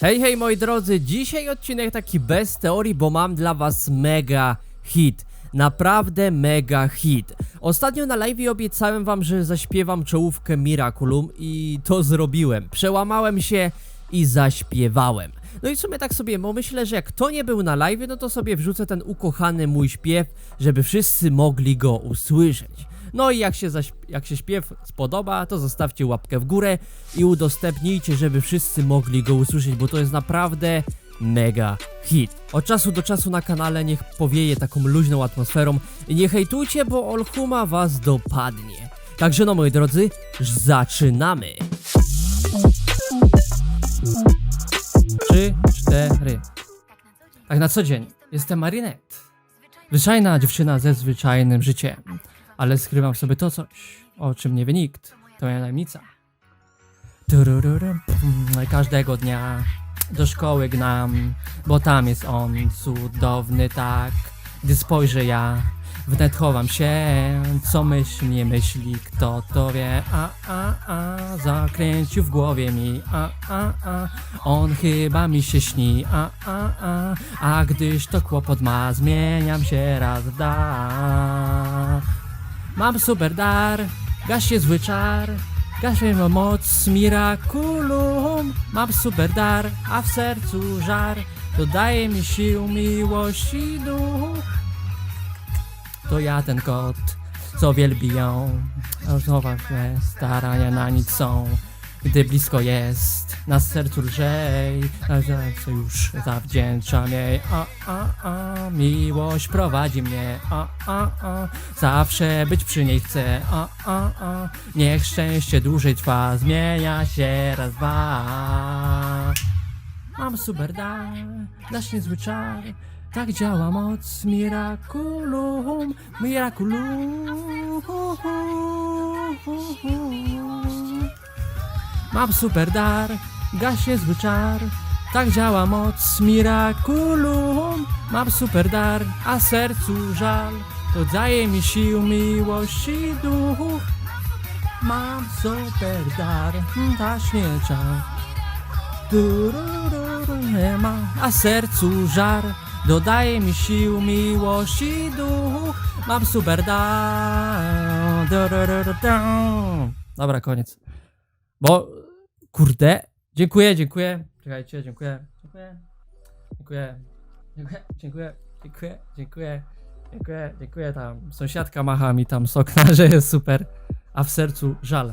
Hej, hej moi drodzy, dzisiaj odcinek taki bez teorii, bo mam dla was mega hit. Naprawdę mega hit. Ostatnio na live obiecałem wam, że zaśpiewam czołówkę Miraculum i to zrobiłem. Przełamałem się i zaśpiewałem. No i w sumie tak sobie myślę, że jak to nie był na live, no to sobie wrzucę ten ukochany mój śpiew, żeby wszyscy mogli go usłyszeć. No i jak się, jak się śpiew spodoba, to zostawcie łapkę w górę i udostępnijcie, żeby wszyscy mogli go usłyszeć, bo to jest naprawdę mega hit. Od czasu do czasu na kanale niech powieje taką luźną atmosferą i nie hejtujcie, bo Olhuma was dopadnie. Także no moi drodzy, zaczynamy! Trzy, cztery. Tak na co dzień. Jestem Marinette. Zwyczajna dziewczyna ze zwyczajnym życiem. Ale skrywam w sobie to coś, o czym nie wie nikt. To moja tajemnica. Turururum, Każdego dnia do szkoły gnam, bo tam jest on cudowny tak. Gdy spojrzę ja, wnet chowam się, co myśl, nie myśli, kto to wie. A, a, a, zakręcił w głowie mi, a, a, a, on chyba mi się śni, a, a, a, a gdyż to kłopot ma, zmieniam się raz w dar. Mam super dar, gaśnie zły czar, gaśnie ma moc miraculum. Mam super dar, a w sercu żar, dodaje mi sił, miłości duch. To ja ten kot, co wielbi ją, a znowu me starania na nic są. Gdy blisko jest, na sercu lżej, na sercu już zawdzięczam jej. A, a, a, miłość prowadzi mnie, a, a, a, zawsze być przy niej chcę. A, a, a, niech szczęście dłużej trwa, zmienia się raz, dwa. Mam super dar, dasz niezły czar, tak działa moc Miraculum, Miraculum. Mam super dar, gaśnie zły czar, tak działa moc Miraculum. Mam super dar, a sercu żal, to daje mi sił, miłości duch. Mam super dar, dasz nie czar. Nie ma, a sercu żar Dodaje mi sił, miłości duch Mam super dar. Dobra, koniec Bo, kurde Dziękuję, dziękuję. Czekajcie, dziękuję. Dziękuję. Dziękuję. Dziękuję, dziękuję, dziękuję, dziękuję. Dziękuję, dziękuję. Tam Sąsiadka macha mi tam sok na, że jest super A w sercu żal